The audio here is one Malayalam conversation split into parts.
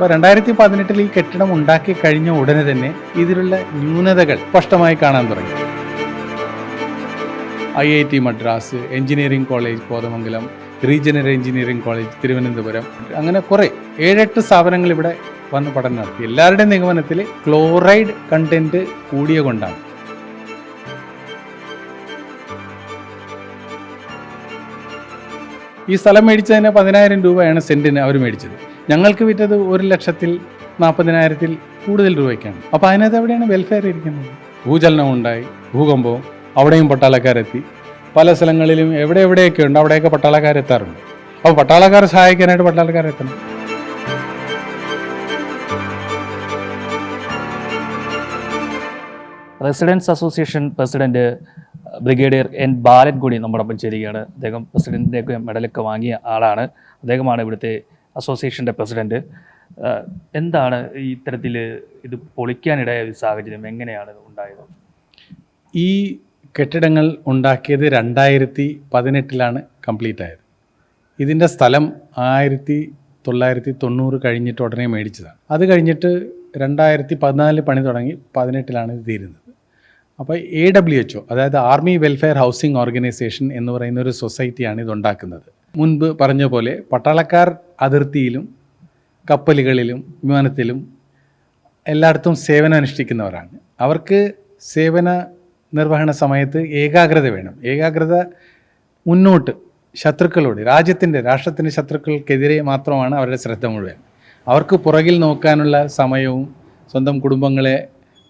അപ്പോൾ രണ്ടായിരത്തി പതിനെട്ടിൽ ഈ കെട്ടിടം ഉണ്ടാക്കി കഴിഞ്ഞ ഉടനെ തന്നെ ഇതിലുള്ള ന്യൂനതകൾ സ്പഷ്ടമായി കാണാൻ തുടങ്ങി. I I T Madras engineering college Kothamangalam regional engineering college Thiruvananthapuram അങ്ങനെ കുറേ ഏഴെട്ട് സ്ഥാപനങ്ങൾ ഇവിടെ വന്ന് പഠനം നടത്തി. എല്ലാവരുടെയും നിഗമനത്തിൽ ക്ലോറൈഡ് കണ്ടന്റ് കൂടിയ കൊണ്ടാണ്. ഈ സ്ഥലം മേടിച്ചതിന് പതിനായിരം രൂപയാണ് സെന്റിന് അവർ മേടിച്ചത്. ഞങ്ങൾക്ക് വിറ്റത് ഒരു ലക്ഷത്തിൽ നാൽപ്പതിനായിരത്തിൽ കൂടുതൽ രൂപയ്ക്കാണ്. അപ്പോൾ അതിനകത്ത് എവിടെയാണ് വെൽഫെയർ ഇരിക്കുന്നത്? ഭൂചലനം ഉണ്ടായി ഭൂകമ്പവും അവിടെയും പട്ടാളക്കാരെത്തി. പല സ്ഥലങ്ങളിലും എവിടെ എവിടെയൊക്കെ ഉണ്ട് അവിടെയൊക്കെ പട്ടാളക്കാരെത്താറുണ്ട് അപ്പോൾ പട്ടാളക്കാരെ സഹായിക്കാനായിട്ട് പട്ടാളക്കാരെത്തണം residence association president brigadier N Balan കൂടി നമ്മുടെ ഒപ്പം ചേരുകയാണ്. അദ്ദേഹം പ്രസിഡന്റിന്റെയൊക്കെ മെഡലൊക്കെ വാങ്ങിയ ആളാണ്. അദ്ദേഹമാണ് ഇവിടുത്തെ അസോസിയേഷന്റെ പ്രസിഡന്റ് എന്താണ് ഈ ഇത്തരത്തിൽ ഇത് പൊളിക്കാനിടയായ ഒരു സാഹചര്യം? എങ്ങനെയാണ് ഉണ്ടായത്? ഈ കെട്ടിടങ്ങൾ ഉണ്ടാക്കിയത് രണ്ടായിരത്തി പതിനെട്ടിലാണ് കംപ്ലീറ്റ് ആയത്. ഇതിന്റെ സ്ഥലം ആയിരത്തി തൊള്ളായിരത്തി തൊണ്ണൂറ് കഴിഞ്ഞിട്ട് ഉടനെ മേടിച്ചതാണ്. അത് കഴിഞ്ഞിട്ട് രണ്ടായിരത്തി പതിനാലിൽ പണി തുടങ്ങി പതിനെട്ടിലാണ് ഇത് തീരുന്നത്. അപ്പോൾ എ ഡബ്ല്യു എച്ച് ഒ അതായത് ആർമി വെൽഫെയർ ഹൗസിംഗ് ഓർഗനൈസേഷൻ എന്ന് പറയുന്ന ഒരു സൊസൈറ്റിയാണ് ഇത് ഉണ്ടാക്കുന്നത്. മുൻപ് പറഞ്ഞ പോലെ പട്ടാളക്കാർ അതിർത്തിയിലും കപ്പലുകളിലും വിമാനത്തിലും എല്ലായിടത്തും സേവനം അനുഷ്ഠിക്കുന്നവരാണ്. അവർക്ക് സേവന നിർവഹണ സമയത്ത് ഏകാഗ്രത വേണം. ഏകാഗ്രത മുന്നോട്ട് ശത്രുക്കളോട് രാജ്യത്തിന്റെ രാഷ്ട്രത്തിന്റെ ശത്രുക്കൾക്കെതിരെ മാത്രമാണ് അവരുടെ ശ്രദ്ധ മുഴുവൻ. അവർക്ക് പുറകിൽ നോക്കാനുള്ള സമയവും സ്വന്തം കുടുംബങ്ങളെ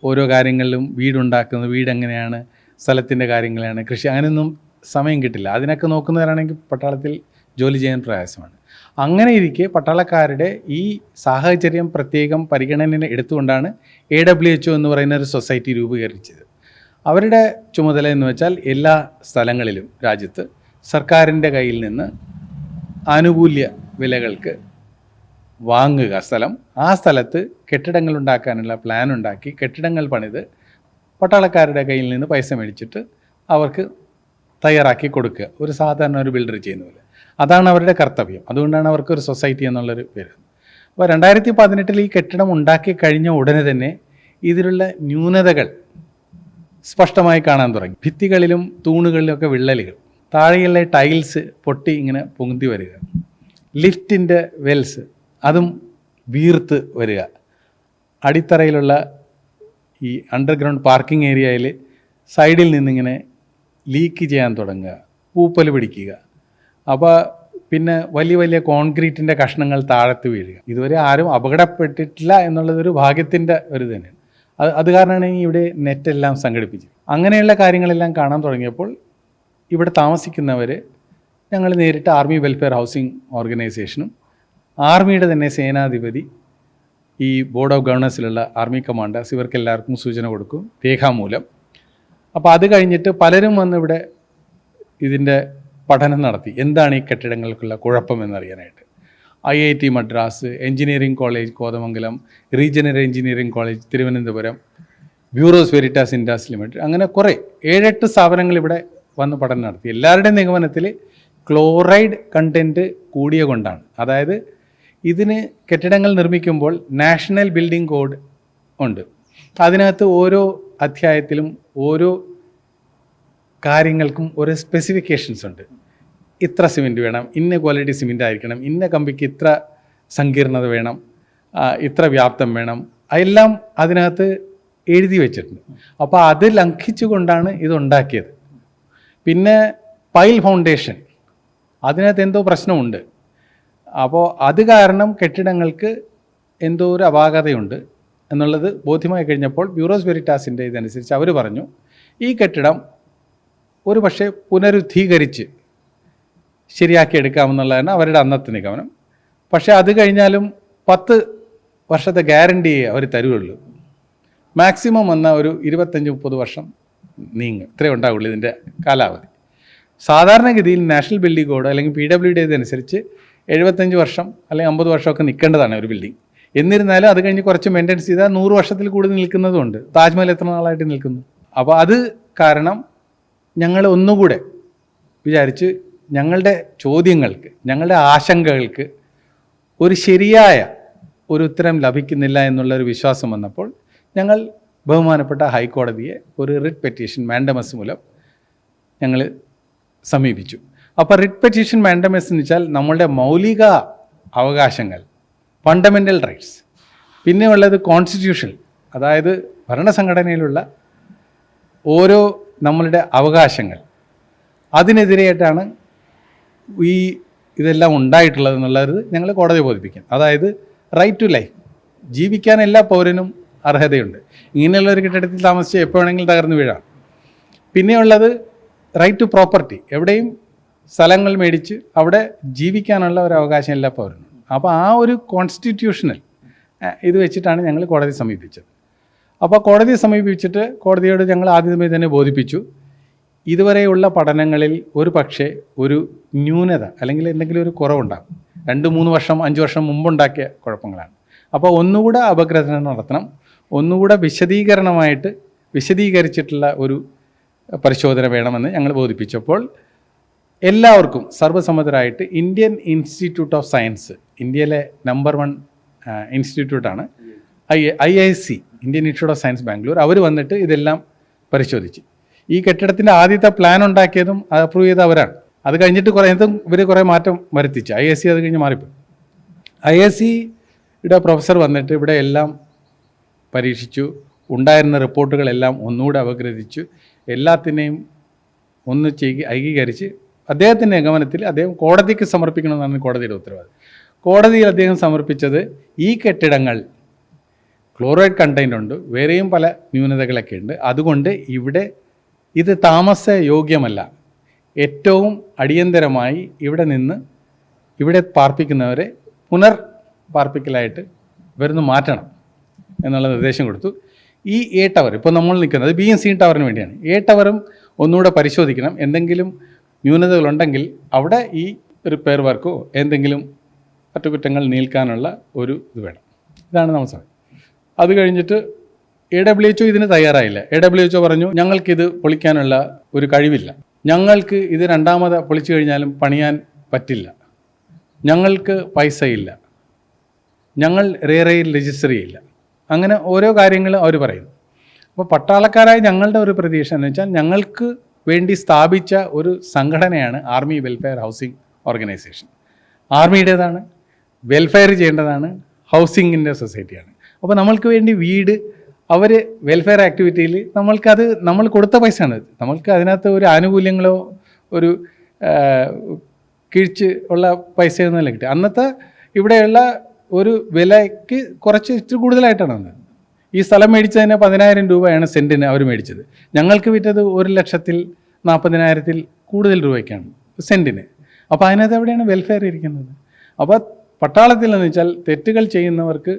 ഓരോ കാര്യങ്ങളിലും വീടുണ്ടാക്കുന്നത് വീടെങ്ങനെയാണ് സ്ഥലത്തിന്റെ കാര്യങ്ങളാണ് കൃഷി അങ്ങനെയൊന്നും സമയം കിട്ടില്ല. അതിനൊക്കെ നോക്കുന്നവരാണെങ്കിൽ പട്ടാളത്തിൽ ജോലി ചെയ്യാൻ പ്രയാസമാണ്. അങ്ങനെ ഇരിക്കെ പട്ടാളക്കാരുടെ ഈ സാഹചര്യം പ്രത്യേകം പരിഗണന എടുത്തുകൊണ്ടാണ് എ ഡബ്ല്യു എച്ച് എന്ന് പറയുന്ന ഒരു സൊസൈറ്റി രൂപീകരിച്ചത്. അവരുടെ ചുമതല എന്ന് വെച്ചാൽ എല്ലാ സ്ഥലങ്ങളിലും രാജ്യത്ത് സർക്കാരിന്റെ കയ്യിൽ നിന്ന് ആനുകൂല്യ വിലകൾക്ക് വാങ്ങുക സ്ഥലം. ആ സ്ഥലത്ത് കെട്ടിടങ്ങൾ ഉണ്ടാക്കാനുള്ള പ്ലാൻ ഉണ്ടാക്കി കെട്ടിടങ്ങൾ പണിത് പട്ടാളക്കാരുടെ കയ്യിൽ നിന്ന് പൈസ മേടിച്ചിട്ട് അവർക്ക് തയ്യാറാക്കി കൊടുക്കുക. ഒരു സാധാരണ ഒരു ബിൽഡർ ചെയ്യുന്ന പോലെ. അതാണ് അവരുടെ കർത്തവ്യം. അതുകൊണ്ടാണ് അവർക്ക് ഒരു സൊസൈറ്റി എന്നുള്ളൊരു പേര്. അപ്പോൾ രണ്ടായിരത്തി പതിനെട്ടിൽ ഈ കെട്ടിടം ഉണ്ടാക്കി കഴിഞ്ഞ ഉടനെ തന്നെ ഇതിലുള്ള ന്യൂനതകൾ സ്പഷ്ടമായി കാണാൻ തുടങ്ങി. ഭിത്തികളിലും തൂണുകളിലുമൊക്കെ വിള്ളലുകൾ. താഴെയുള്ള ടൈൽസ് പൊട്ടി ഇങ്ങനെ പൊങ്ങി വരിക. ലിഫ്റ്റിന്റെ വെൽസ് അതും വീർത്ത് വരിക. അടിത്തറയിലുള്ള ഈ അണ്ടർഗ്രൗണ്ട് പാർക്കിംഗ് ഏരിയയിൽ സൈഡിൽ നിന്നിങ്ങനെ ലീക്ക് ചെയ്യാൻ തുടങ്ങുക. പൂപ്പൽ പിടിക്കുക. അപ്പോൾ പിന്നെ വലിയ വലിയ കോൺക്രീറ്റിന്റെ കഷ്ണങ്ങൾ താഴത്ത് വീഴുക. ഇതുവരെ ആരും അപകടപ്പെട്ടിട്ടില്ല എന്നുള്ളതൊരു ഭാഗ്യത്തിന്റെ ഒരു തന്നെയാണ്. അത് അത് കാരണമാണ് ഇവിടെ നെറ്റെല്ലാം സംഘടിപ്പിച്ചത്. അങ്ങനെയുള്ള കാര്യങ്ങളെല്ലാം കാണാൻ തുടങ്ങിയപ്പോൾ ഇവിടെ താമസിക്കുന്നവർ ഞങ്ങൾ നേരിട്ട് ആർമി വെൽഫെയർ ഹൗസിംഗ് ഓർഗനൈസേഷനും ആർമിയുടെ തന്നെ സേനാധിപതി ഈ ബോർഡ് ഓഫ് ഗവർണേഴ്സിലുള്ള ആർമി കമാൻഡേഴ്സ് ഇവർക്കെല്ലാവർക്കും സൂചന കൊടുക്കും രേഖാമൂലം. അപ്പോൾ അത് കഴിഞ്ഞിട്ട് പലരും വന്ന് ഇവിടെ ഇതിന്റെ പഠനം നടത്തി. എന്താണ് ഈ കെട്ടിടങ്ങൾക്കുള്ള കുഴപ്പം എന്നറിയാനായിട്ട്. I I T Madras engineering college Kothamangalam regional engineering college Thiruvananthapuram Bureau Veritas Indus limited അങ്ങനെ കുറേ ഏഴെട്ട് സ്ഥാപനങ്ങൾ ഇവിടെ വന്ന് പഠനം നടത്തി. എല്ലാവരുടെയും നിഗമനത്തിൽ ക്ലോറൈഡ് കണ്ടന്റ് കൂടിയ കൊണ്ടാണ്. അതായത് ഇതിന് കെട്ടിടങ്ങൾ നിർമ്മിക്കുമ്പോൾ നാഷണൽ ബിൽഡിംഗ് കോഡ് ഉണ്ട്. അതിനകത്ത് ഓരോ അധ്യായത്തിലും ഓരോ കാര്യങ്ങൾക്കും ഒരു സ്പെസിഫിക്കേഷൻസ് ഉണ്ട്. ഇത്ര സിമെന്റ് വേണം ഇന്ന ക്വാളിറ്റി സിമെന്റ് ആയിരിക്കണം ഇന്ന കമ്പിക്ക് ഇത്ര സങ്കീർണത വേണം ഇത്ര വ്യാപ്തം വേണം അതെല്ലാം അതിനകത്ത് എഴുതി വെച്ചിട്ടുണ്ട്. അപ്പോൾ അത് ലംഘിച്ചുകൊണ്ടാണ് ഇത് ഉണ്ടാക്കിയത്. പിന്നെ പൈൽ ഫൗണ്ടേഷൻ അതിനകത്ത് എന്തോ പ്രശ്നമുണ്ട്. അപ്പോൾ അത് കാരണം കെട്ടിടങ്ങൾക്ക് എന്തോ ഒരു അപാകതയുണ്ട് എന്നുള്ളത് ബോധ്യമായി കഴിഞ്ഞപ്പോൾ ബ്യൂറോസ് വെരിറ്റാസിന്റെ ഇതനുസരിച്ച് അവർ പറഞ്ഞു ഈ കെട്ടിടം ഒരു പക്ഷേ പുനരുദ്ധീകരിച്ച് ശരിയാക്കി എടുക്കാമെന്നുള്ളതാണ് അവരുടെ അന്നത്തെ നിഗമനം. പക്ഷേ അത് കഴിഞ്ഞാലും പത്ത് വർഷത്തെ ഗ്യാരണ്ടിയെ അവർ തരുള്ളൂ. മാക്സിമം വന്ന ഒരു ഇരുപത്തഞ്ച് മുപ്പത് വർഷം നീങ്ങും. ഇത്രയേ ഉണ്ടാവുള്ളൂ ഇതിന്റെ കാലാവധി. സാധാരണഗതിയിൽ നാഷണൽ ബിൽഡിംഗ് കോഡ് അല്ലെങ്കിൽ പി ഡബ്ല്യു ഡി ഇതനുസരിച്ച് എഴുപത്തഞ്ച് വർഷം അല്ലെങ്കിൽ അമ്പത് വർഷമൊക്കെ നിൽക്കേണ്ടതാണ് ഒരു ബിൽഡിംഗ്. എന്നിരുന്നാലും അത് കഴിഞ്ഞ് കുറച്ച് മെയിന്റെനൻസ് ചെയ്താൽ നൂറ് വർഷത്തിൽ കൂടുതൽ നിൽക്കുന്നതുമുണ്ട് താജ്മഹൽ എത്ര നാളായിട്ട് നിൽക്കുന്നു? അപ്പോൾ അത് കാരണം ഞങ്ങൾ ഒന്നുകൂടെ വിചാരിച്ച് ഞങ്ങളുടെ ചോദ്യങ്ങൾക്ക് ഞങ്ങളുടെ ആശങ്കകൾക്ക് ഒരു ശരിയായ ഒരു ഉത്തരം ലഭിക്കുന്നില്ല എന്നുള്ളൊരു വിശ്വാസം വന്നപ്പോൾ ഞങ്ങൾ ബഹുമാനപ്പെട്ട ഹൈക്കോടതിയെ ഒരു റിട്ട് പെറ്റീഷൻ മാൻഡമസ് മൂലം ഞങ്ങൾ സമീപിച്ചു. അപ്പോൾ റിട്ട് പെറ്റീഷൻ മാൻഡമസ് എന്ന് വെച്ചാൽ നമ്മളുടെ മൗലിക അവകാശങ്ങൾ ഫണ്ടമെന്റൽ റൈറ്റ്സ് പിന്നെ ഉള്ളത് കോൺസ്റ്റിറ്റ്യൂഷൻ അതായത് ഭരണസംഘടനയിലുള്ള ഓരോ നമ്മളുടെ അവകാശങ്ങൾ. അതിനെതിരെയായിട്ടാണ് ഈ ഇതെല്ലാം ഉണ്ടായിട്ടുള്ളത് എന്നുള്ളത് ഞങ്ങൾ കോടതിയെ ബോധിപ്പിക്കും. അതായത് റൈറ്റ് ടു ലൈഫ് ജീവിക്കാൻ എല്ലാ പൗരനും അർഹതയുണ്ട്. ഇങ്ങനെയുള്ള ഒരു കെട്ടിടത്തിൽ താമസിച്ച് എപ്പോൾ വേണമെങ്കിലും തകർന്നു വീഴാം. പിന്നെയുള്ളത് റൈറ്റ് ടു പ്രോപ്പർട്ടി എവിടെയും സ്ഥലങ്ങൾ മേടിച്ച് അവിടെ ജീവിക്കാനുള്ള ഒരു അവകാശം എല്ലാ പൗരനും. അപ്പോൾ ആ ഒരു കോൺസ്റ്റിറ്റ്യൂഷണൽ ഇത് വെച്ചിട്ടാണ് ഞങ്ങൾ കോടതി സമീപിച്ചത്. അപ്പോൾ കോടതിയെ സമീപിച്ചിട്ട് കോടതിയോട് ഞങ്ങൾ ആദ്യമേ തന്നെ ബോധിപ്പിച്ചു. ഇതുവരെയുള്ള പഠനങ്ങളിൽ ഒരു പക്ഷേ ഒരു ന്യൂനത അല്ലെങ്കിൽ എന്തെങ്കിലും ഒരു കുറവുണ്ടാകും. രണ്ട് മൂന്ന് വർഷം അഞ്ച് വർഷം മുമ്പുണ്ടാക്കിയ കുഴപ്പങ്ങളാണ്. അപ്പോൾ ഒന്നുകൂടെ അപഗ്രഥനം നടത്തണം. ഒന്നുകൂടെ വിശദീകരണമായിട്ട് വിശദീകരിച്ചിട്ടുള്ള ഒരു പരിശോധന വേണമെന്ന് ഞങ്ങൾ ബോധിപ്പിച്ചപ്പോൾ എല്ലാവർക്കും സർവസമ്മതരായിട്ട് ഇന്ത്യൻ ഇൻസ്റ്റിറ്റ്യൂട്ട് ഓഫ് സയൻസ് ഇന്ത്യയിലെ number one ഇൻസ്റ്റിറ്റ്യൂട്ടാണ്. I I C Indian institute of science Bangalore അവർ വന്നിട്ട് ഇതെല്ലാം പരിശോധിച്ച്. ഈ കെട്ടിടത്തിന്റെ ആദ്യത്തെ പ്ലാൻ ഉണ്ടാക്കിയതും അപ്രൂവ് ചെയ്ത അവരാണ്. അത് കഴിഞ്ഞിട്ട് കുറേ ഇതും ഇവർ കുറേ മാറ്റം വരുത്തിച്ചു. ഐ എസ് സി അത് കഴിഞ്ഞ് മാറിപ്പോയി. ഐ എസ് സിയുടെ പ്രൊഫസർ വന്നിട്ട് ഇവിടെ എല്ലാം പരീക്ഷിച്ചു. ഉണ്ടായിരുന്ന റിപ്പോർട്ടുകളെല്ലാം ഒന്നുകൂടെ അപഗ്രഥിച്ചു എല്ലാത്തിനെയും ഒന്ന് ചെയ്യ ഏകീകരിച്ച് അദ്ദേഹത്തിന്റെ നിഗമനത്തിൽ അദ്ദേഹം കോടതിക്ക് സമർപ്പിക്കണമെന്നാണ് കോടതിയുടെ ഉത്തരവാദിത്വം കോടതിയിൽ അദ്ദേഹം സമർപ്പിച്ചത് ഈ കെട്ടിടങ്ങൾ ക്ലോറൈഡ് കണ്ടൈന്റ് ഉണ്ട് വേറെയും പല ന്യൂനതകളൊക്കെ ഉണ്ട്. അതുകൊണ്ട് ഇവിടെ ഇത് താമസ യോഗ്യമല്ല ഏറ്റവും അടിയന്തരമായി ഇവിടെ നിന്ന് ഇവിടെ പാർപ്പിക്കുന്നവരെ പുനർ പാർപ്പിക്കലായിട്ട് ഇവരൊന്ന് മാറ്റണം എന്നുള്ള നിർദ്ദേശം കൊടുത്തു. ഈ എ ടവർ ഇപ്പോൾ നമ്മൾ നിൽക്കുന്നത് ബി എം സി ടവറിന് വേണ്ടിയാണ്. എ ടവറും ഒന്നുകൂടെ പരിശോധിക്കണം. എന്തെങ്കിലും ന്യൂനതകളുണ്ടെങ്കിൽ അവിടെ ഈ റിപ്പയർ വർക്കോ എന്തെങ്കിലും അറ്റകുറ്റങ്ങൾ നീൽക്കാനുള്ള ഒരു ഇത് വേണം. ഇതാണ് നമ്മൾ സമയം അത് കഴിഞ്ഞിട്ട് എ ഡബ്ല്യു എച്ച് ഇതിന് തയ്യാറായില്ല. എ ഡബ്ല്യു എച്ച് പറഞ്ഞു ഞങ്ങൾക്കിത് പൊളിക്കാനുള്ള ഒരു കഴിവില്ല. ഞങ്ങൾക്ക് ഇത് രണ്ടാമത് പൊളിച്ചു കഴിഞ്ഞാലും പണിയാൻ പറ്റില്ല. ഞങ്ങൾക്ക് പൈസയില്ല. ഞങ്ങൾ റേറയിൽ രജിസ്റ്റർ ചെയ്യില്ല. അങ്ങനെ ഓരോ കാര്യങ്ങളും അവർ പറയുന്നു അപ്പോൾ പട്ടാളക്കാരായ ഞങ്ങളുടെ ഒരു പ്രതീക്ഷ എന്ന് വെച്ചാൽ ഞങ്ങൾക്ക് വേണ്ടി സ്ഥാപിച്ച ഒരു സംഘടനയാണ് ആർമി വെൽഫെയർ ഹൗസിംഗ് ഓർഗനൈസേഷൻ ആർമിയുടേതാണ് വെൽഫെയർ ചെയ്യേണ്ടതാണ് ഹൗസിങ്ങിന്റെ സൊസൈറ്റിയാണ് അപ്പോൾ നമ്മൾക്ക് വേണ്ടി വീട് അവർ വെൽഫെയർ ആക്ടിവിറ്റിയിൽ നമ്മൾക്കത് നമ്മൾ കൊടുത്ത പൈസയാണ് നമ്മൾക്ക് അതിനകത്ത് ഒരു ആനുകൂല്യങ്ങളോ ഒരു കിഴിച്ച് ഉള്ള പൈസയൊന്നുമല്ല കിട്ടി അന്നത്തെ ഇവിടെയുള്ള ഒരു വിലയ്ക്ക് കുറച്ച് ഇച്ചിരി കൂടുതലായിട്ടാണ് വന്നത്. ഈ സ്ഥലം മേടിച്ചതിന് പതിനായിരം രൂപയാണ് സെന്റിന് അവർ മേടിച്ചത്. ഞങ്ങൾക്ക് വിറ്റത് ഒരു ലക്ഷത്തിൽ നാൽപ്പതിനായിരത്തിൽ കൂടുതൽ രൂപയ്ക്കാണ് സെന്റിന് അപ്പോൾ അതിനകത്ത് എവിടെയാണ് വെൽഫെയർ ഇരിക്കുന്നത്? അപ്പോൾ പട്ടാളത്തിൽ എന്ന് വെച്ചാൽ തെറ്റുകൾ ചെയ്യുന്നവർക്ക്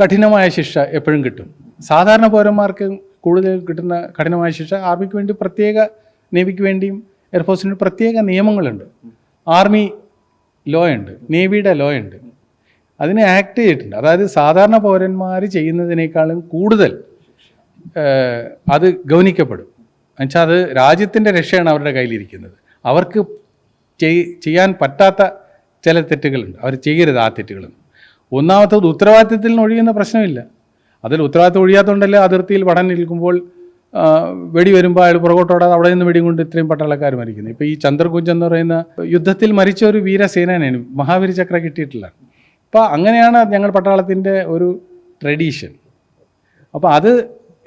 കഠിനമായ ശിക്ഷ എപ്പോഴും കിട്ടും. സാധാരണ പൗരന്മാർക്ക് കൂടുതൽ കിട്ടുന്ന കഠിനമായ ശിക്ഷ ആർമിക്ക് വേണ്ടി പ്രത്യേക നേവിക്ക് വേണ്ടിയും എയർഫോഴ്സിന് പ്രത്യേക നിയമങ്ങളുണ്ട്. ആർമി ലോ ഉണ്ട് നേവിയുടെ ലോ ഉണ്ട്. അതിനെ ആക്ട് ചെയ്തിട്ടുണ്ട്. അതായത് സാധാരണ പൗരന്മാർ ചെയ്യുന്നതിനേക്കാളും കൂടുതൽ അത് ഗൗനിക്കപ്പെടും. എന്നുവെച്ചാൽ അത് രാജ്യത്തിന്റെ രക്ഷയാണ് അവരുടെ കയ്യിലിരിക്കുന്നത്. അവർക്ക് ചെയ്യാൻ പറ്റാത്ത ചില തെറ്റുകളുണ്ട്. അവർ ചെയ്യരുത് ആ തെറ്റുകളൊന്നും ഒന്നാമത്തത് ഉത്തരവാദിത്തത്തിൽ നിന്ന് ഒഴിയുന്ന പ്രശ്നമില്ല. അതിൽ ഉത്തരവാദിത്തം ഒഴിയാത്തതുകൊണ്ടല്ലേ അതിർത്തിയിൽ പഠനം നിൽക്കുമ്പോൾ വെടി വരുമ്പോൾ അയാൾ പുറകോട്ടോടാതെ അവിടെ നിന്ന് വെടിയും കൊണ്ട് ഇത്രയും പട്ടാളക്കാർ മരിക്കുന്നത്. ഇപ്പോൾ ഈ ചന്ദ്രകുഞ്ച് എന്ന് പറയുന്ന യുദ്ധത്തിൽ മരിച്ച ഒരു വീരസേനാനാണ് മഹാവീര ചക്ര കിട്ടിയിട്ടില്ല. അപ്പോൾ അങ്ങനെയാണ് ഞങ്ങൾ പട്ടാളത്തിന്റെ ഒരു ട്രഡീഷൻ. അപ്പോൾ അത്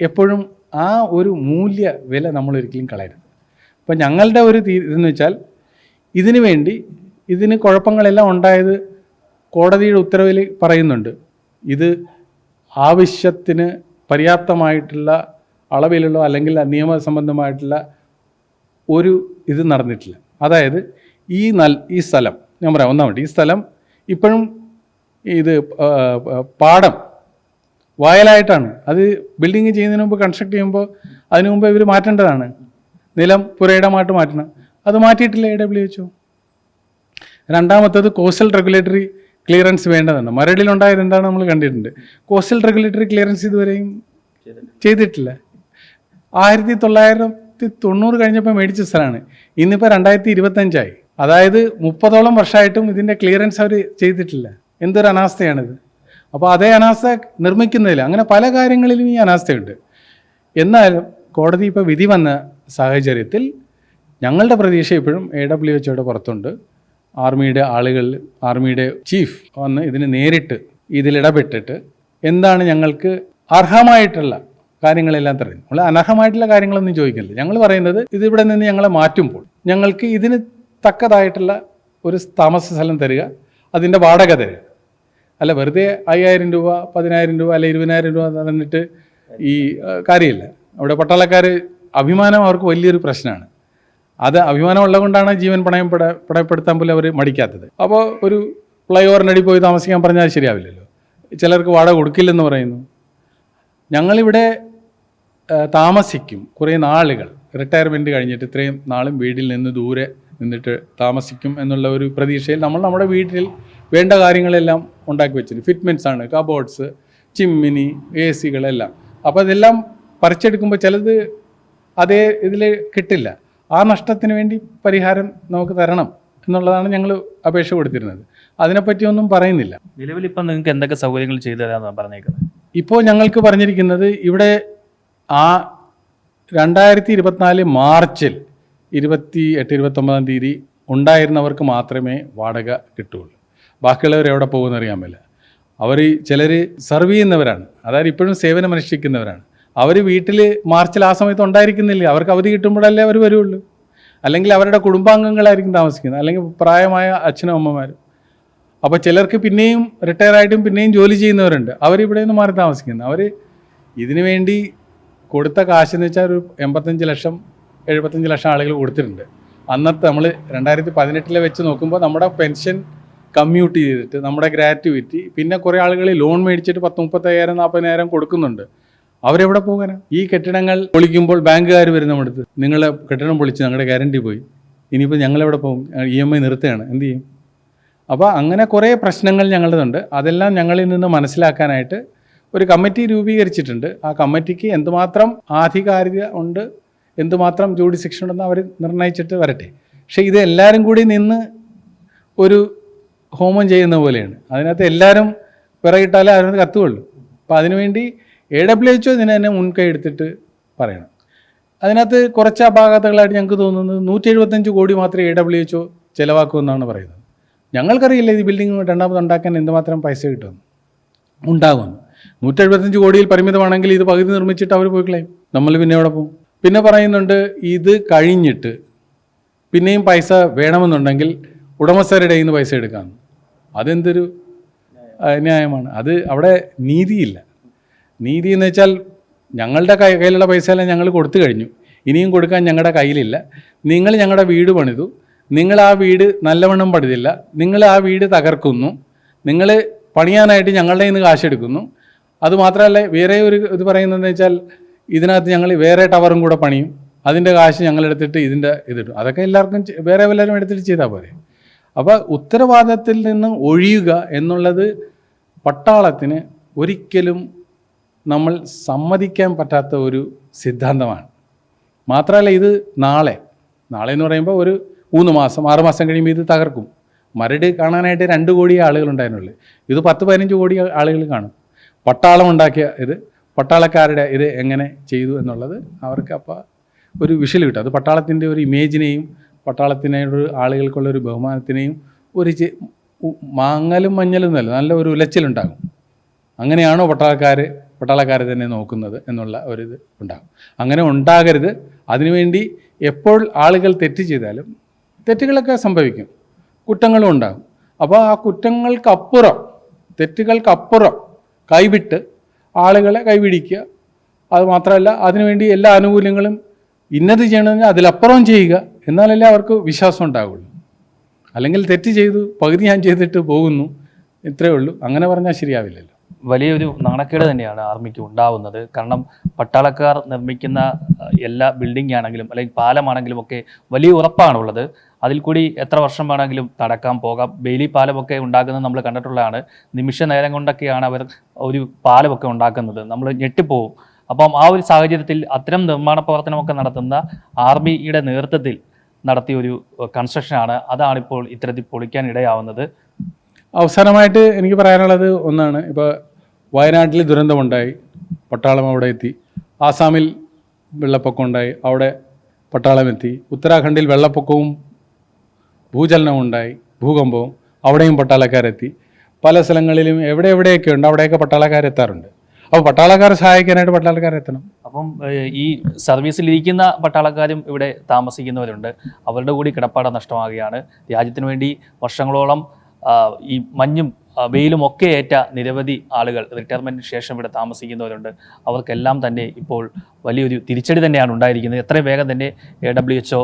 എപ്പോഴും ആ ഒരു മൂല്യ വില നമ്മൾ ഒരിക്കലും കളയരുത്. അപ്പോൾ ഞങ്ങളുടെ ഒരു ഇതെന്ന് വെച്ചാൽ ഇതിനു വേണ്ടി ഇതിന് കുഴപ്പങ്ങളെല്ലാം ഉണ്ടായത് കോടതിയുടെ ഉത്തരവിൽ പറയുന്നുണ്ട്. ഇത് ആവശ്യത്തിന് പര്യാപ്തമായിട്ടുള്ള അളവിലുള്ള അല്ലെങ്കിൽ നിയമസംബന്ധമായിട്ടുള്ള ഒരു ഇത് നടന്നിട്ടില്ല. അതായത് ഈ നൽ ഈ സ്ഥലം ഞാൻ പറയാം ഒന്നാമത് ഈ സ്ഥലം ഇപ്പോഴും ഇത് പാടം വയലായിട്ടാണ്. അത് ബിൽഡിങ് ചെയ്യുന്നതിന് മുമ്പ് കൺസ്ട്രക്ട് ചെയ്യുമ്പോൾ അതിനു മുമ്പ് ഇവർ മാറ്റേണ്ടതാണ്. നിലം പുരയിടമായിട്ട് മാറ്റണം. അത് മാറ്റിയിട്ടില്ല എ ഡബ്ല്യു എച്ച് രണ്ടാമത്തത് കോസ്റ്റൽ റെഗുലേറ്ററി ക്ലിയറൻസ് വേണ്ടതാണ് മരടിലുണ്ടായത് എന്താണ് നമ്മൾ കണ്ടിട്ടുണ്ട്. കോസ്റ്റൽ റെഗുലേറ്ററി ക്ലിയറൻസ് ഇതുവരെയും ചെയ്തിട്ടില്ല. ആയിരത്തി തൊള്ളായിരത്തി തൊണ്ണൂറ് കഴിഞ്ഞപ്പോൾ മേടിച്ച സ്ഥലമാണ്. ഇന്നിപ്പോൾ രണ്ടായിരത്തി ഇരുപത്തഞ്ചായി അതായത് മുപ്പതോളം വർഷമായിട്ടും ഇതിന്റെ ക്ലിയറൻസ് അവർ ചെയ്തിട്ടില്ല. എന്തൊരു അനാസ്ഥയാണിത്. അപ്പോൾ അതേ അനാസ്ഥ നിർമ്മിക്കുന്നതിൽ അങ്ങനെ പല കാര്യങ്ങളിലും ഈ അനാസ്ഥയുണ്ട്. എന്നാലും കോടതി ഇപ്പോൾ വിധി വന്ന സാഹചര്യത്തിൽ ഞങ്ങളുടെ പ്രതീക്ഷ ഇപ്പോഴും എ ഡബ്ല്യു എച്ചോയുടെ പുറത്തുണ്ട്. ആർമിയുടെ ആളുകൾ ആർമിയുടെ ചീഫ് വന്ന് ഇതിന് നേരിട്ട് ഇതിലിടപെട്ടിട്ട് എന്താണ് ഞങ്ങൾക്ക് അർഹമായിട്ടുള്ള കാര്യങ്ങളെല്ലാം തരുന്നത് നമ്മൾ അനർഹമായിട്ടുള്ള കാര്യങ്ങളൊന്നും ചോദിക്കില്ല ഞങ്ങൾ പറയുന്നത് ഇതിവിടെ നിന്ന് ഞങ്ങളെ മാറ്റുമ്പോൾ ഞങ്ങൾക്ക് ഇതിന് തക്കതായിട്ടുള്ള ഒരു താമസ സ്ഥലം തരിക അതിന്റെ വാടക തരിക. അല്ല വെറുതെ അയ്യായിരം രൂപ പതിനായിരം രൂപ അല്ല ഇരുപതിനായിരം രൂപ തന്നിട്ട് ഈ കാര്യമില്ല. അവിടെ പട്ടാളക്കാർ അഭിമാനം അവർക്ക് വലിയൊരു പ്രശ്നമാണ്. അത് അഭിമാനമുള്ളത് കൊണ്ടാണ് ജീവൻ പണയം പട പണയപ്പെടുത്താൻ പോലും അവർ മടിക്കാത്തത്. അപ്പോൾ ഒരു ഫ്ലൈ ഓവറിനടി പോയി താമസിക്കാൻ പറഞ്ഞാൽ ശരിയാവില്ലല്ലോ. ചിലർക്ക് വാടക കൊടുക്കില്ലെന്ന് പറയുന്നു. ഞങ്ങളിവിടെ താമസിക്കും കുറേ നാളുകൾ. റിട്ടയർമെന്റ് കഴിഞ്ഞിട്ട് ഇത്രയും നാളും വീട്ടിൽ നിന്ന് ദൂരെ നിന്നിട്ട് താമസിക്കും എന്നുള്ള ഒരു പ്രതീക്ഷയിൽ നമ്മൾ നമ്മുടെ വീട്ടിൽ വേണ്ട കാര്യങ്ങളെല്ലാം ഉണ്ടാക്കി വെച്ചിട്ടുണ്ട്. ഫിറ്റ്മെന്റ്സ് ആണ് കബോർഡ്സ് ചിമ്മിനി എ സികളെല്ലാം അപ്പോൾ അതെല്ലാം പറിച്ചെടുക്കുമ്പോൾ ചിലത് അതേ ഇതിൽ കിട്ടില്ല. ആ നഷ്ടത്തിന് വേണ്ടി പരിഹാരം നമുക്ക് തരണം എന്നുള്ളതാണ് ഞങ്ങൾ അപേക്ഷ കൊടുത്തിരുന്നത്. അതിനെപ്പറ്റി ഒന്നും പറയുന്നില്ല. നിലവിൽ ഇപ്പം നിങ്ങൾക്ക് എന്തൊക്കെ സൗകര്യങ്ങൾ ചെയ്തു തരാമെന്നാണ് പറഞ്ഞേക്കുന്നത്? ഇപ്പോൾ ഞങ്ങൾക്ക് പറഞ്ഞിരിക്കുന്നത് ഇവിടെ ആ രണ്ടായിരത്തി ഇരുപത്തിനാല് മാർച്ചിൽ ഇരുപത്തി എട്ട് ഇരുപത്തൊമ്പതാം തീയതി ഉണ്ടായിരുന്നവർക്ക് മാത്രമേ വാടക കിട്ടുകയുള്ളൂ. ബാക്കിയുള്ളവർ എവിടെ പോകുമെന്ന് അറിയാൻ പറ്റില്ല അവർ ചിലർ സർവ് ചെയ്യുന്നവരാണ്. അതായത് ഇപ്പോഴും സേവനം അനുഷ്ഠിക്കുന്നവരാണ് അവർ വീട്ടിൽ മാർച്ചിൽ ആ സമയത്ത് ഉണ്ടായിരിക്കുന്നില്ല? അവർക്ക് അവധി കിട്ടുമ്പോഴല്ലേ അവർ വരുള്ളൂ. അല്ലെങ്കിൽ അവരുടെ കുടുംബാംഗങ്ങളായിരിക്കും താമസിക്കുന്നത്. അല്ലെങ്കിൽ പ്രായമായ അച്ഛനും അമ്മമാരും. അപ്പോൾ ചിലർക്ക് പിന്നെയും റിട്ടയർ ആയിട്ടും പിന്നെയും ജോലി ചെയ്യുന്നവരുണ്ട്. അവരിവിടെ നിന്ന് മാറി താമസിക്കുന്നത്. അവർ ഇതിനു വേണ്ടി കൊടുത്ത കാശ് എന്ന് വെച്ചാൽ ഒരു എൺപത്തഞ്ച് ലക്ഷം എഴുപത്തഞ്ച് ലക്ഷം ആളുകൾ കൊടുത്തിട്ടുണ്ട്. അന്നത്തെ നമ്മൾ രണ്ടായിരത്തി പതിനെട്ടിലെ വെച്ച് നോക്കുമ്പോൾ നമ്മുടെ പെൻഷൻ കമ്മ്യൂട്ട് ചെയ്തിട്ട് നമ്മുടെ ഗ്രാറ്റുവിറ്റി പിന്നെ കുറേ ആളുകൾ ലോൺ മേടിച്ചിട്ട് പത്ത് മുപ്പത്തയ്യായിരം നാൽപ്പതിനായിരം കൊടുക്കുന്നുണ്ട്. അവരെവിടെ പോകാനാ? ഈ കെട്ടിടങ്ങൾ പൊളിക്കുമ്പോൾ ബാങ്കുകാർ വരും നമ്മുടെ അടുത്ത്. നിങ്ങളെ കെട്ടിടം പൊളിച്ച് ഞങ്ങളുടെ ഗ്യാരണ്ടി പോയി. ഇനിയിപ്പോൾ ഞങ്ങളെവിടെ പോകും? ഇ എം ഐ നിർത്തുകയാണ്. എന്ത് ചെയ്യും? അപ്പോൾ അങ്ങനെ കുറേ പ്രശ്നങ്ങൾ ഞങ്ങളുടെതുണ്ട്. അതെല്ലാം ഞങ്ങളിൽ നിന്ന് മനസ്സിലാക്കാനായിട്ട് ഒരു കമ്മിറ്റി രൂപീകരിച്ചിട്ടുണ്ട്. ആ കമ്മിറ്റിക്ക് എന്തുമാത്രം ആധികാരിക ഉണ്ട് എന്തുമാത്രം ജൂഡിസിക്ഷൻ ഉണ്ടെന്ന് അവർ നിർണയിച്ചിട്ട് വരട്ടെ. പക്ഷേ ഇത് എല്ലാവരും കൂടി നിന്ന് ഒരു ഹോമം ചെയ്യുന്ന പോലെയാണ്. അതിനകത്ത് എല്ലാവരും പിറകിട്ടാലേ അതിനകത്ത് കത്തുകയുള്ളൂ. അപ്പോൾ അതിനുവേണ്ടി എ ഡബ്ല്യു എച്ച് ഇതിനെ തന്നെ മുൻകൈ എടുത്തിട്ട് പറയണം. അതിനകത്ത് കുറച്ച് അപാകതകളായിട്ട് ഞങ്ങൾക്ക് തോന്നുന്നത് നൂറ്റി എഴുപത്തഞ്ച് കോടി മാത്രമേ എ ഡബ്ല്യു എച്ച് ചിലവാക്കുമെന്നാണ് പറയുന്നത്. ഞങ്ങൾക്കറിയില്ല ഈ ബിൽഡിംഗ് രണ്ടാമത് ഉണ്ടാക്കാൻ എന്തുമാത്രം പൈസ കിട്ടുമെന്ന്. ഉണ്ടാകുമെന്ന്. നൂറ്റി എഴുപത്തഞ്ച് കോടിയിൽ പരിമിതമാണെങ്കിൽ ഇത് പകുതി നിർമ്മിച്ചിട്ട് അവർ പോയി കളയും നമ്മൾ പിന്നെ അവിടെ പോകും? പിന്നെ പറയുന്നുണ്ട് ഇത് കഴിഞ്ഞിട്ട് പിന്നെയും പൈസ വേണമെന്നുണ്ടെങ്കിൽ ഉടമസ്ഥരുടെ കയ്യിൽ നിന്ന് പൈസ എടുക്കാമെന്ന്. അതെന്തൊരു ന്യായമാണ്. അത് അവിടെ നീതിയില്ല. നീതി എന്ന് വെച്ചാൽ ഞങ്ങളുടെ കയ്യിലുള്ള പൈസയെല്ലാം ഞങ്ങൾ കൊടുത്തു കഴിഞ്ഞു. ഇനിയും കൊടുക്കാൻ ഞങ്ങളുടെ കയ്യിലില്ല. നിങ്ങൾ ഞങ്ങളുടെ വീട് പണിതു. നിങ്ങൾ ആ വീട് നല്ലവണ്ണം പണിതില്ല. നിങ്ങൾ ആ വീട് തകർക്കുന്നു. നിങ്ങൾ പണിയാനായിട്ട് ഞങ്ങളുടെ നിന്ന് കാശെടുക്കുന്നു. അതുമാത്രമല്ല വേറെ ഒരു ഇത് പറയുന്നതെന്ന് വെച്ചാൽ ഇതിനകത്ത് ഞങ്ങൾ വേറെ ടവറും കൂടെ പണിയും. അതിന്റെ കാശ് ഞങ്ങളെടുത്തിട്ട് ഇതിന്റെ ഇതിടും അതൊക്കെ എല്ലാവർക്കും വേറെ വല്ലവരും എടുത്തിട്ട് ചെയ്താൽ പോരെ. അപ്പോൾ ഉത്തരവാദിത്തത്തിൽ നിന്ന് ഒഴിയുക എന്നുള്ളത് പട്ടാളത്തിന് ഒരിക്കലും നമ്മൾ സമ്മതിക്കാൻ പറ്റാത്ത ഒരു സിദ്ധാന്തമാണ്. മാത്രമല്ല ഇത് നാളെ നാളെ എന്ന് പറയുമ്പോൾ ഒരു മൂന്ന് മാസം ആറ് മാസം കഴിയുമ്പോൾ ഇത് തകർക്കും. മരട് കാണാനായിട്ട് രണ്ട് കോടി ആളുകൾ ഉണ്ടായിരുന്നുള്ളൂ. ഇത് പത്ത് പതിനഞ്ച് കോടി ആളുകൾ കാണും. പട്ടാളം ഉണ്ടാക്കിയ ഇത് പട്ടാളക്കാരുടെ ഇത് എങ്ങനെ ചെയ്തു എന്നുള്ളത് അവർക്ക് അപ്പോൾ ഒരു വിഷൽ കിട്ടും. അത് പട്ടാളത്തിന്റെ ഒരു ഇമേജിനെയും പട്ടാളത്തിനോട് ആളുകൾക്കുള്ള ഒരു ബഹുമാനത്തിനെയും ഒരു മാങ്ങലും മഞ്ഞലും എന്നല്ല നല്ല ഒരു ഉലച്ചിലുണ്ടാകും. അങ്ങനെയാണോ പട്ടാളക്കാർ പട്ടാളക്കാരെ തന്നെ നോക്കുന്നത് എന്നുള്ള ഒരിത് ഉണ്ടാകും. അങ്ങനെ ഉണ്ടാകരുത്. അതിനുവേണ്ടി എപ്പോൾ ആളുകൾ തെറ്റ് ചെയ്താലും തെറ്റുകളൊക്കെ സംഭവിക്കും. കുറ്റങ്ങളും ഉണ്ടാകും. അപ്പോൾ ആ കുറ്റങ്ങൾക്കപ്പുറം തെറ്റുകൾക്കപ്പുറം കൈവിട്ട് ആളുകളെ കൈപിടിക്കുക. അത് മാത്രമല്ല അതിനുവേണ്ടി എല്ലാ ആനുകൂല്യങ്ങളും ഇന്നത് ചെയ്യണമെങ്കിൽ അതിലപ്പുറം ചെയ്യുക എന്നാലല്ലേ അവർക്ക് വിശ്വാസം ഉണ്ടാവുള്ളൂ. അല്ലെങ്കിൽ തെറ്റ് ചെയ്തു പകുതി ഞാൻ ചെയ്തിട്ട് പോകുന്നു ഇത്രയേ ഉള്ളൂ. അങ്ങനെ പറഞ്ഞാൽ ശരിയാവില്ലല്ലോ. വലിയൊരു നാണക്കേട് തന്നെയാണ് ആർമിക്ക് ഉണ്ടാവുന്നത്. കാരണം പട്ടാളക്കാർ നിർമ്മിക്കുന്ന എല്ലാ ബിൽഡിംഗ് ആണെങ്കിലും അല്ലെങ്കിൽ പാലമാണെങ്കിലും ഒക്കെ വലിയ ഉറപ്പാണുള്ളത്. അതിൽ കൂടി എത്ര വർഷം വേണമെങ്കിലും തടക്കാൻ പോകാം. ബെയിലി പാലമൊക്കെ ഉണ്ടാക്കുന്നത് നമ്മൾ കണ്ടിട്ടുള്ളതാണ്. നിമിഷ നേരം കൊണ്ടൊക്കെയാണ് അവർ ഒരു പാലമൊക്കെ ഉണ്ടാക്കുന്നത്. നമ്മൾ ഞെട്ടിപ്പോവും. അപ്പം ആ ഒരു സാഹചര്യത്തിൽ അത്തരം നിർമ്മാണ പ്രവർത്തനമൊക്കെ നടത്തുന്ന ആർമിയുടെ നേതൃത്വത്തിൽ നടത്തിയ ഒരു കൺസ്ട്രക്ഷനാണ് അതാണിപ്പോൾ ഇത്തരത്തിൽ പൊളിക്കാൻ ഇടയാവുന്നത്. അവസാനമായിട്ട് എനിക്ക് പറയാനുള്ളത് ഒന്നാണ്. ഇപ്പോൾ വയനാട്ടിൽ ദുരന്തമുണ്ടായി. പട്ടാളം അവിടെ എത്തി. ആസാമിൽ വെള്ളപ്പൊക്കം ഉണ്ടായി അവിടെ പട്ടാളം എത്തി. ഉത്തരാഖണ്ഡിൽ വെള്ളപ്പൊക്കവും ഭൂചലനവും ഉണ്ടായി. ഭൂകമ്പവും അവിടെയും പട്ടാളക്കാരെത്തി പല സ്ഥലങ്ങളിലും എവിടെ എവിടെയൊക്കെ ഉണ്ട് അവിടെയൊക്കെ പട്ടാളക്കാരെത്താറുണ്ട് അപ്പോൾ പട്ടാളക്കാരെ സഹായിക്കാനായിട്ട് പട്ടാളക്കാരെത്തണം അപ്പം ഈ സർവീസിലിരിക്കുന്ന പട്ടാളക്കാരും ഇവിടെ താമസിക്കുന്നവരുണ്ട്. അവരുടെ കൂടി കിടപ്പാട നഷ്ടമാകുകയാണ്. രാജ്യത്തിന് വേണ്ടി വർഷങ്ങളോളം ഈ മഞ്ഞും ആ, വെയിലും ഒക്കെ ഏറ്റ നിരവധി ആളുകൾ റിട്ടയർമെന്റിന് ശേഷം ഇവിടെ താമസിക്കുന്നവരുണ്ട്. അവർക്കെല്ലാം തന്നെ ഇപ്പോൾ വലിയൊരു തിരിച്ചടി തന്നെയാണ് ഉണ്ടായിരിക്കുന്നത്. എത്രയും വേഗം തന്നെ എ ഡബ്ല്യു എച്ച്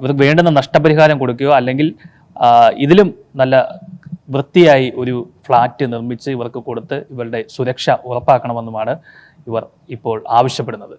ഇവർക്ക് വേണ്ടുന്ന നഷ്ടപരിഹാരം കൊടുക്കുകയോ അല്ലെങ്കിൽ ഇതിലും നല്ല വൃത്തിയായി ഒരു ഫ്ലാറ്റ് നിർമ്മിച്ച് ഇവർക്ക് കൊടുത്ത് ഇവരുടെ സുരക്ഷ ഉറപ്പാക്കണമെന്നുമാണ് ഇവർ ഇപ്പോൾ ആവശ്യപ്പെടുന്നത്.